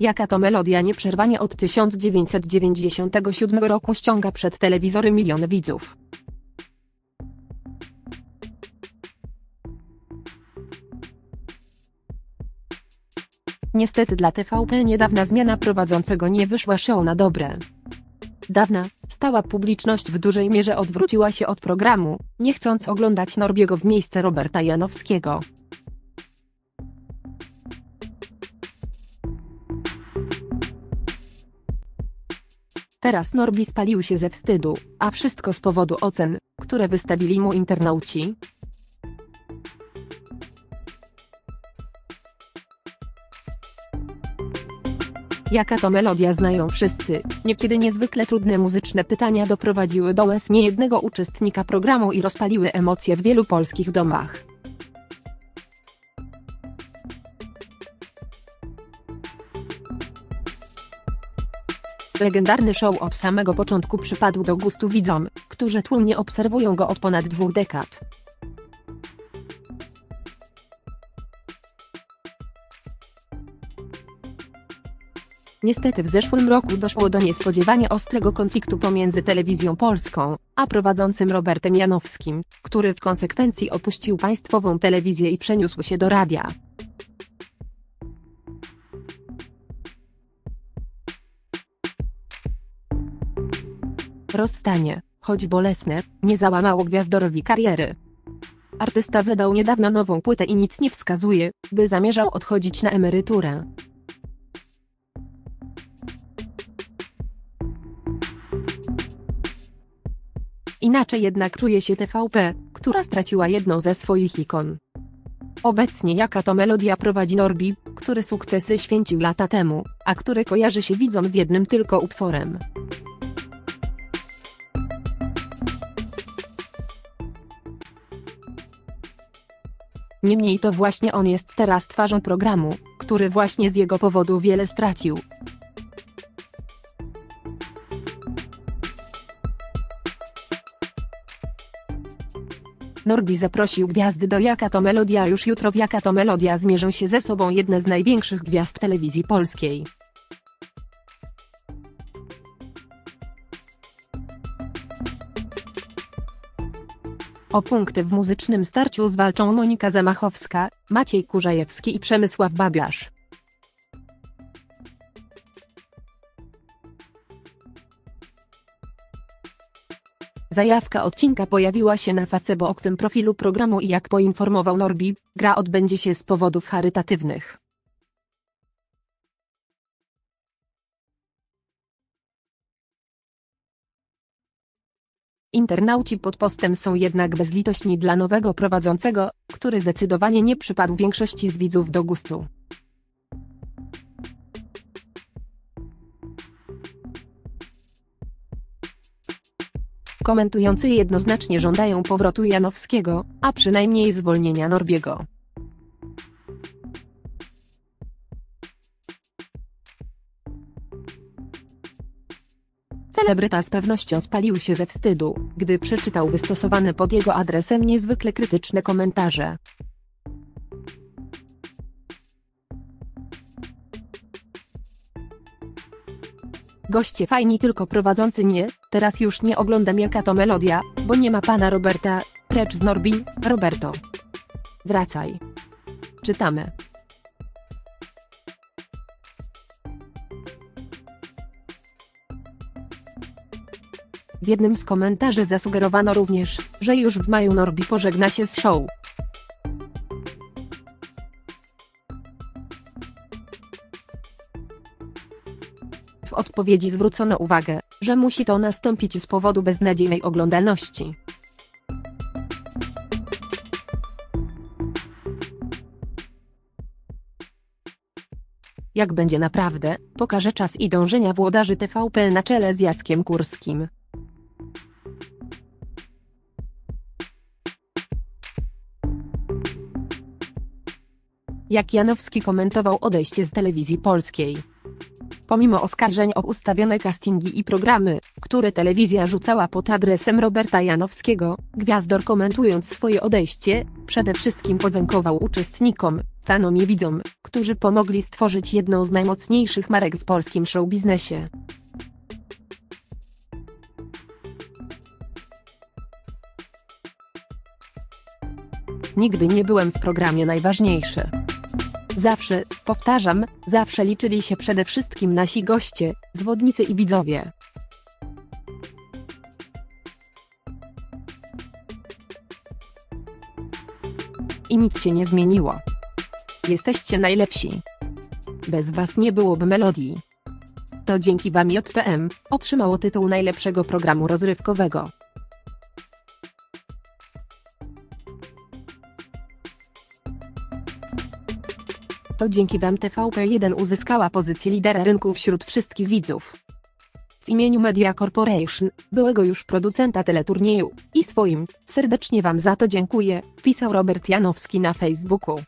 Jaka to melodia nieprzerwanie od 1997 roku ściąga przed telewizory miliony widzów. Niestety dla TVP niedawna zmiana prowadzącego nie wyszła show na dobre. Dawna, stała publiczność w dużej mierze odwróciła się od programu, nie chcąc oglądać Norbiego w miejsce Roberta Janowskiego. Teraz Norbi spalił się ze wstydu, a wszystko z powodu ocen, które wystawili mu internauci. Jaka to melodia znają wszyscy, niekiedy niezwykle trudne muzyczne pytania doprowadziły do łez niejednego uczestnika programu i rozpaliły emocje w wielu polskich domach. Legendarny show od samego początku przypadł do gustu widzom, którzy tłumnie obserwują go od ponad dwóch dekad. Niestety w zeszłym roku doszło do niespodziewanie ostrego konfliktu pomiędzy telewizją polską, a prowadzącym Robertem Janowskim, który w konsekwencji opuścił państwową telewizję i przeniósł się do radia. Rozstanie, choć bolesne, nie załamało gwiazdorowi kariery. Artysta wydał niedawno nową płytę i nic nie wskazuje, by zamierzał odchodzić na emeryturę. Inaczej jednak czuje się TVP, która straciła jedną ze swoich ikon. Obecnie jaka to melodia prowadzi Norbi, który sukcesy święcił lata temu, a który kojarzy się widzom z jednym tylko utworem. Niemniej to właśnie on jest teraz twarzą programu, który właśnie z jego powodu wiele stracił. Norbi zaprosił gwiazdy do Jaka to Melodia już jutro w Jaka to Melodia zmierzą się ze sobą jedne z największych gwiazd telewizji polskiej. O punkty w muzycznym starciu zwalczą Monika Zamachowska, Maciej Kurzajewski i Przemysław Babiarz. Zajawka odcinka pojawiła się na facebookowym profilu programu i jak poinformował Norbi, gra odbędzie się z powodów charytatywnych. Internauci pod postem są jednak bezlitośni dla nowego prowadzącego, który zdecydowanie nie przypadł większości z widzów do gustu. Komentujący jednoznacznie żądają powrotu Janowskiego, a przynajmniej zwolnienia Norbiego. Celebryta z pewnością spalił się ze wstydu, gdy przeczytał wystosowane pod jego adresem niezwykle krytyczne komentarze. Goście fajni tylko prowadzący nie, teraz już nie oglądam jaka to melodia, bo nie ma pana Roberta, precz z Norbi, Roberto. Wracaj. Czytamy. W jednym z komentarzy zasugerowano również, że już w maju Norbi pożegna się z show. W odpowiedzi zwrócono uwagę, że musi to nastąpić z powodu beznadziejnej oglądalności. Jak będzie naprawdę, pokaże czas i dążenia włodarzy TVP na czele z Jackiem Kurskim. Jak Janowski komentował odejście z telewizji polskiej. Pomimo oskarżeń o ustawione castingi i programy, które telewizja rzucała pod adresem Roberta Janowskiego, Gwiazdor komentując swoje odejście, przede wszystkim podziękował uczestnikom, fanom i widzom, którzy pomogli stworzyć jedną z najmocniejszych marek w polskim showbiznesie. Nigdy nie byłem w programie najważniejszy. Zawsze, powtarzam, zawsze liczyli się przede wszystkim nasi goście, zwodnicy i widzowie. I nic się nie zmieniło. Jesteście najlepsi. Bez was nie byłoby melodii. To dzięki wam JPM otrzymało tytuł najlepszego programu rozrywkowego. To dzięki wam TVP1 uzyskała pozycję lidera rynku wśród wszystkich widzów. W imieniu Media Corporation, byłego już producenta teleturnieju, i swoim, serdecznie wam za to dziękuję, pisał Robert Janowski na Facebooku.